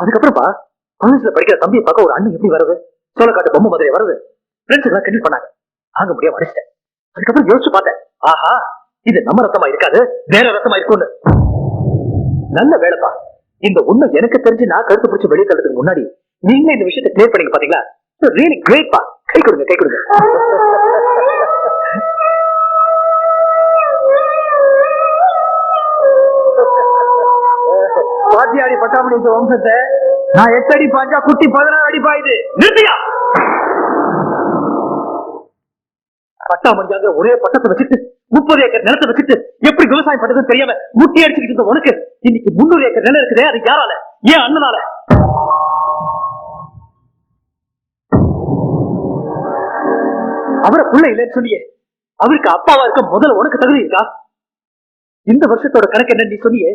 அதுக்கப்புறம்ப்பா காலேஜ்ல படிக்கிற தம்பியை பார்க்க ஒரு அண்ணன் எப்படி வருது? சோழக்காட்டு பொம்மை மாதிரி வருது. ஃப்ரெண்ட்ஸ் எல்லாம் கிண்டல் பண்ணாங்க. வாங்க முடியாம அடிச்சிட்டேன். அதுக்கப்புறம் யோசிச்சு பார்த்தேன். ஆஹா இது நம்ம ரத்தமா இருக்காது வேற ரத்தமா இருக்கும்னு. நல்ல வேலைப்பா. இந்த உண்மை எனக்கு தெரிஞ்சு நான் கருத்து பிடிச்சி வெளியே தள்ளதுக்கு முன்னாடி நீங்களே இந்த விஷயத்தை கிளியர் பண்ணீங்க பாத்தீங்களா? ரியலி கிரேட்பா கை கொடுங்க கை கொடுங்க. வாத்தியாடி பட்டாமணி வம்சத்தை நான் எட்டு அடி பாஞ்சா குட்டி பதினாறு அடி பாயுது. நிறுத்தியா? பட்டாமணிக்காக ஒரே பட்டத்தை வச்சுட்டு முப்பது ஏக்கர் நிலத்தை வச்சுட்டு எப்படி விவசாயம் பண்றதுன்னு தெரியாம முட்டி அடிச்சுக்கிட்டு இருந்த உனக்கு இன்னைக்கு முன்னூறு ஏக்கர் நிலம் இருக்குதே அது யாரால? ஏன் அண்ணனால? அவரை புள்ள இல்லைன்னு சொன்னியே அவருக்கு அப்பாவா இருக்க முதல்ல உனக்கு தகுதி இருக்கா? இந்த வருஷத்தோட கணக்கு என்ன நீ சொன்னியே